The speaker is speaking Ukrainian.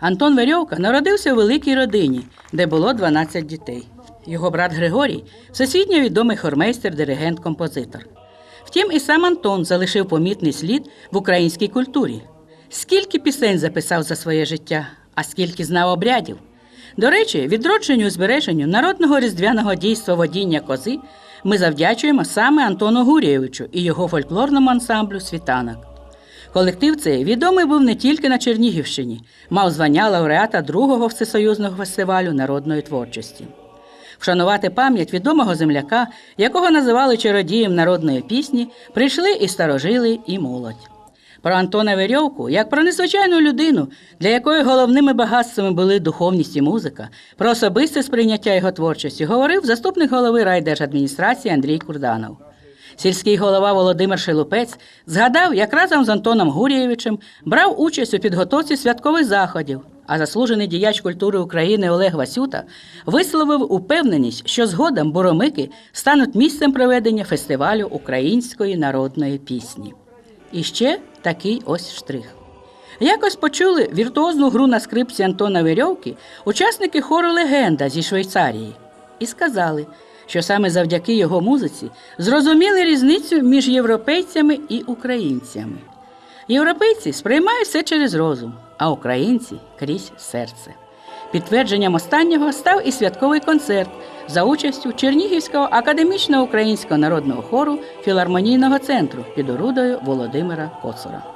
Антон Верьовка народився у великій родині, де було 12 дітей. Його брат Григорій всесвітньо відомий хормейстер, диригент, композитор. Втім, і сам Антон залишив помітний слід в українській культурі. Скільки пісень записав за своє життя, а скільки знав обрядів. До речі, відродженню і збереженню народного різдвяного дійства водіння кози ми завдячуємо саме Антону Гурєвичу і його фольклорному ансамблю Світанок. Колектив цей відомий був не тільки на Чернігівщині, мав звання лауреата другого всесоюзного фестивалю народної творчості. Вшанувати пам'ять відомого земляка, якого називали чародієм народної пісні, прийшли і старожили, і молодь. Про Антона Верьовку, як про незвичайну людину, для якої головними багатствами були духовність і музика, про особисте сприйняття його творчості, говорив заступник голови райдержадміністрації Андрій Курданов. Сільський голова Володимир Шелупець згадав, як разом з Антоном Гурєвичем брав участь у підготовці святкових заходів, а заслужений діяч культури України Олег Васюта висловив упевненість, що згодом буромики стануть місцем проведення фестивалю української народної пісні. І ще такий ось штрих. Якось почули віртуозну гру на скрипці Антона Верьовки учасники хору Легенда зі Швейцарії і сказали, що саме завдяки його музиці зрозуміли різницю між європейцями і українцями. Європейці сприймають все через розум, а українці крізь серце. Підтвердженням останнього став і святковий концерт за участю Чернігівського академічного українського народного хору філармонійного центру під орудою Володимира Коцура.